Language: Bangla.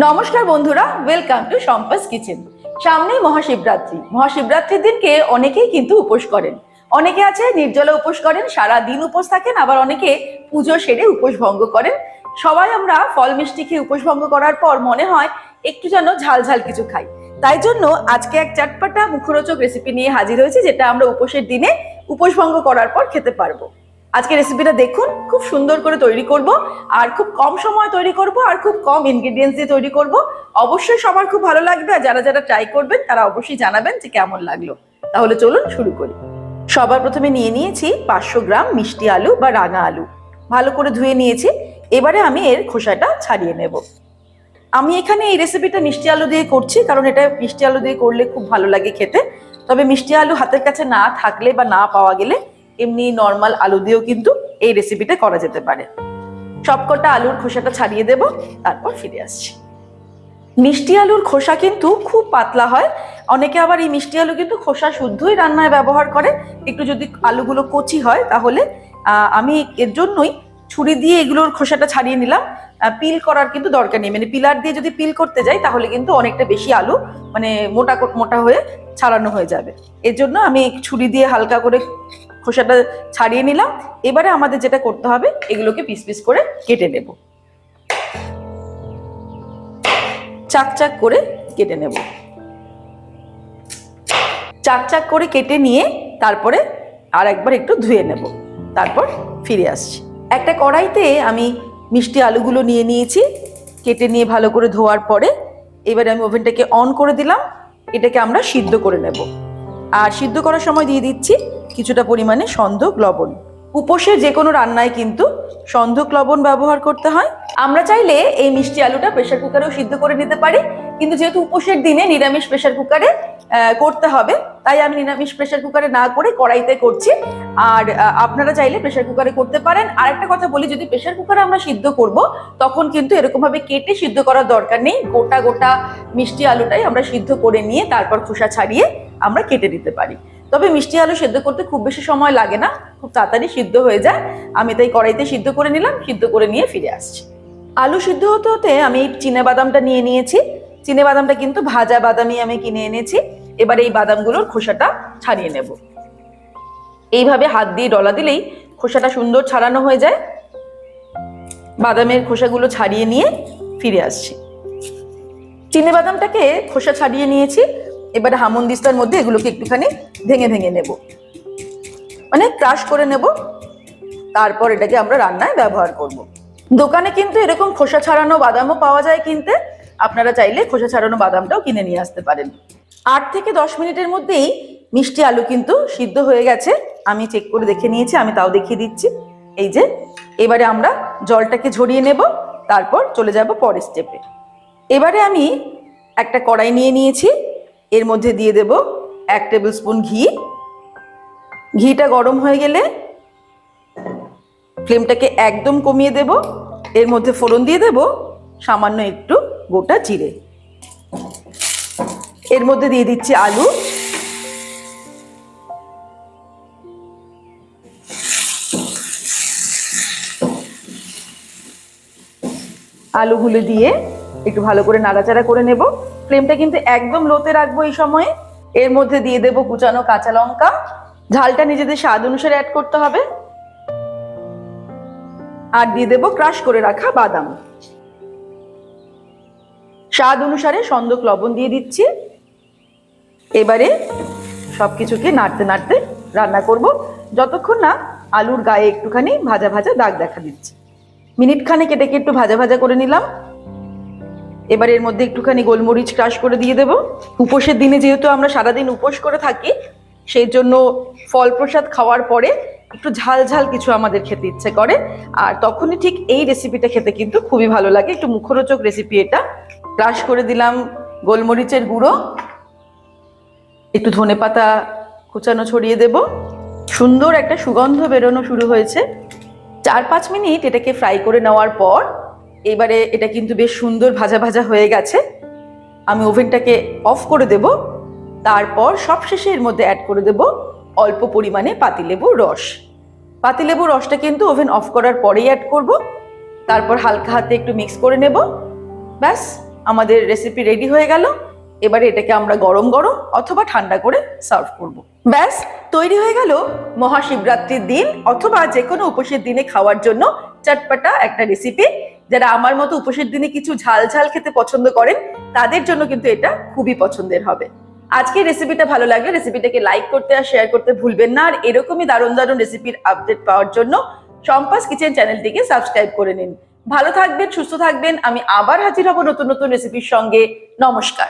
নমস্কার বন্ধুরা ওয়েলকাম টু সম্পাস কিচেন সামনেই মহাশিবরাত্রি। মহাশিবরাত্রির দিনকে অনেকেই কিন্তু উপোস করেন। অনেকে আছে, নির্জলা উপোস করেন, সারা দিন উপোস থাকেন, আবার অনেকে পুজো সেরে উপোস ভঙ্গ করেন। সবাই আমরা ফল মিষ্টি খেয়ে উপোস ভঙ্গ করার পর মনে হয় একটু যেন ঝাল ঝাল কিছু খাই। তাই জন্য আজকে এক চটপটা মুখরোচক রেসিপি নিয়ে হাজির হয়েছি, যেটা আমরা উপোসের দিনে উপোস ভঙ্গ করার পর খেতে পারব। আজকে রেসিপিটা দেখুন, খুব সুন্দর করে তৈরি করব, আর খুব কম সময় তৈরি করব, আর খুব কম ইনগ্রিডিয়েন্টস দিয়ে তৈরি করব। অবশ্যই সবার খুব ভালো লাগবে, আর যারা যারা ট্রাই করবেন, তারা অবশ্যই জানাবেন যে কেমন লাগল। তাহলে চলুন শুরু করি। সবার প্রথমে নিয়ে নিয়েছি পাঁচশো গ্রাম মিষ্টি আলু বা রাঙা আলু। ভালো করে ধুয়ে নিয়েছি, এবারে আমি এর খোসাটা ছাড়িয়ে নেব। আমি এখানে এই রেসিপিটা মিষ্টি আলু দিয়ে করছি, কারণ এটা মিষ্টি আলু দিয়ে করলে খুব ভালো লাগে খেতে। তবে মিষ্টি আলু হাতের কাছে না থাকলে বা না পাওয়া গেলে এমনি নর্মাল আলু দিয়েও কিন্তু এই রেসিপিটা করা যেতে পারে। সবকটা আলুর খোসাটা ছাড়িয়ে দেব, তারপর ফিরে আসছি। মিষ্টি আলুর খোসা কিন্তু খুব পাতলা হয়। অনেকে আবার এই মিষ্টি আলু কিন্তু খোসা শুদ্ধই রান্নায় ব্যবহার করে। একটু যদি আলুগুলো কচি হয় তাহলে আমি এর জন্যই ছুরি দিয়ে এগুলোর খোসাটা ছাড়িয়ে নিলাম। পিল করার কিন্তু দরকার নেই। মানে পিলার দিয়ে যদি পিল করতে যাই তাহলে কিন্তু অনেকটা বেশি আলু মানে মোটা মোটা হয়ে ছাড়ানো হয়ে যাবে। এর জন্য আমি ছুরি দিয়ে হালকা করে খোসাটা ছাড়িয়ে নিলাম। এবারে আমাদের যেটা করতে হবে, এগুলোকে পিস পিস করে কেটে নেব। চাক চাক করে কেটে নেব। চাক চাক করে কেটে নিয়ে তারপরে আর একবার একটু ধুয়ে নেব। তারপর ফিরে আসছি। একটা কড়াইতে আমি মিষ্টি আলুগুলো নিয়ে নিয়েছি। কেটে নিয়ে ভালো করে ধোয়ার পরে এবারে আমি ওভেনটাকে অন করে দিলাম। এটাকে আমরা সিদ্ধ করে নেব। আর সিদ্ধ করার সময় দিয়ে দিচ্ছি কিছুটা পরিমাণে সন্ধক লবণ। উপসের যে কোনো রান্নায় কিন্তু সন্ধক লবণ ব্যবহার করতে হয়। আমরা চাইলে এই মিষ্টি আলুটা প্রেশার কুকারেও সিদ্ধ করে নিতে পারি। কিন্তু যেহেতু উপোসের দিনে নিরামিষ প্রেশার কুকারে করতে হবে, তাই আমি নিরামিষ প্রেশার কুকারে না করে কড়াইতে করছি। আর আপনারা চাইলে প্রেশার কুকারে করতে পারেন। আর একটা কথা বলি, যদি প্রেশার কুকারে আমরা সিদ্ধ করব, তখন কিন্তু এরকমভাবে কেটে সিদ্ধ করার দরকার নেই। গোটা গোটা মিষ্টি আলুটাই আমরা সিদ্ধ করে নিয়ে তারপর খোসা ছাড়িয়ে আমরা কেটে দিতে পারি। তবে মিষ্টি আলু সিদ্ধ করতে খুব বেশি সময় লাগে না, খুব তাড়াতাড়ি সিদ্ধ হয়ে যায়। আমি তাই কড়াইতে সিদ্ধ করে নিলাম, সিদ্ধ করে নিয়ে ফিরে আসছি। আলু সিদ্ধ হতে হতে আমি এই বাদামটা নিয়ে নিয়েছি। বাদামটা কিন্তু ভাজা বাদামই আমি কিনে এনেছি। এবার এই বাদামগুলোর খোসাটা ছাড়িয়ে নেব। এইভাবে হাত দিয়ে ডলা দিলেই খোসাটা সুন্দর ছাড়ানো হয়ে যায়। বাদামের খোসাগুলো ছাড়িয়ে নিয়ে ফিরে আসছি। বাদামটাকে খোসা ছাড়িয়ে নিয়েছি। এবারে হামন দিস্তার মধ্যে এগুলোকে একটুখানি ভেঙে ভেঙে নেব। মানে ক্রাশ করে নেব। তারপর এটাকে আমরা রান্নায় ব্যবহার করব। দোকানে কিন্তু এরকম খোসা ছাড়ানো বাদামও পাওয়া যায় কিনতে। আপনারা চাইলে খোসা ছাড়ানো বাদামটাও কিনে নিয়ে আসতে পারেন। আট থেকে দশ মিনিটের মধ্যেই মিষ্টি আলু কিন্তু সিদ্ধ হয়ে গেছে। আমি চেক করে দেখে নিয়েছি, আমি তাও দেখিয়ে দিচ্ছি। এই যে, এবারে আমরা জলটাকে ঝরিয়ে নেব, তারপর চলে যাব পরের স্টেপে এবারে আমি একটা কড়াই নিয়ে নিয়েছি। এর মধ্যে দিয়ে দেব এক টেবিল স্পুন ঘি। ঘিটা গরম হয়ে গেলে ফ্লেমটাকে একদম কমিয়ে দেব। এর মধ্যে ফোড়ন দিয়ে দেব সামান্য একটু গোটা জিরে। এর মধ্যে দিয়ে দিচ্ছি আলু। আলুগুলো দিয়ে একটু ভালো করে নাড়াচাড়া করে নেব। ফ্লেমটা কিন্তু একদম লোতে রাখব এই সময়ে। এর মধ্যে দিয়ে দেব কুচানো কাঁচা লঙ্কা। ঝালটা নিজেদের স্বাদ অনুসারে অ্যাড করতে হবে। আর দিয়ে দেব ক্রাশ করে রাখা বাদাম। স্বাদ অনুসারে সন্দক লবণ দিয়ে দিচ্ছি। এবারে সবকিছুকে নাড়তে নাড়তে রান্না করব। যতক্ষণ না আলুর গায়ে একটুখানি ভাজা ভাজা দাগ দেখা দিচ্ছে। মিনিট খানেক কেটে একটু ভাজা ভাজা করে নিলাম। এবার এর মধ্যে একটুখানি গোলমরিচ ক্রাশ করে দিয়ে দেব। উপোসের দিনে যেহেতু আমরা সারাদিন উপোস করে থাকি, সেই জন্য ফল প্রসাদ খাওয়ার পরে একটু ঝাল ঝাল কিছু আমাদের খেতে ইচ্ছে করে। আর তখনই ঠিক এই রেসিপিটা খেতে কিন্তু খুবই ভালো লাগে। একটু মুখরোচক রেসিপি এটা। ক্রাশ করে দিলাম গোলমরিচের গুঁড়ো। একটু ধনেপাতা কুচানো ছড়িয়ে দেব। সুন্দর একটা সুগন্ধ বেরোনো শুরু হয়েছে। চার পাঁচ মিনিট এটাকে ফ্রাই করে নেওয়ার পর এবারে এটা কিন্তু বেশ সুন্দর ভাজা ভাজা হয়ে গেছে। আমি ওভেনটাকে অফ করে দেব। তারপর সবশেষে এর মধ্যে অ্যাড করে দেব অল্প পরিমাণে পাতিলেবুর রস। পাতিলেবুর রসটা কিন্তু ওভেন অফ করার পরেই অ্যাড করব। তারপর হালকা হাতে একটু মিক্স করে নেব। ব্যাস, আমাদের রেসিপি রেডি হয়ে গেল। এবারে এটাকে আমরা গরম গরম অথবা ঠান্ডা করে সার্ভ করব। ব্যাস, তৈরি হয়ে গেল মহাশিবরাত্রির দিন অথবা যে কোনো উপোসের দিনে খাওয়ার জন্য চটপটা একটা রেসিপি যারা আমার মতো উপসের দিনে কিছু ঝাল ঝাল খেতে পছন্দ করেন, তাদের জন্য কিন্তু এটা খুবই পছন্দের হবে। আজকে রেসিপিটা ভালো লাগলে রেসিপিটাকে লাইক করতে আর শেয়ার করতে ভুলবেন না। আর এরকমই দারুণ দারুণ রেসিপির আপডেট পাওয়ার জন্য সম্পাস কিচেন চ্যানেলটিকে সাবস্ক্রাইব করে নিন। ভালো থাকবেন, সুস্থ থাকবেন। আমি আবার হাজির হব নতুন নতুন রেসিপির সঙ্গে। নমস্কার।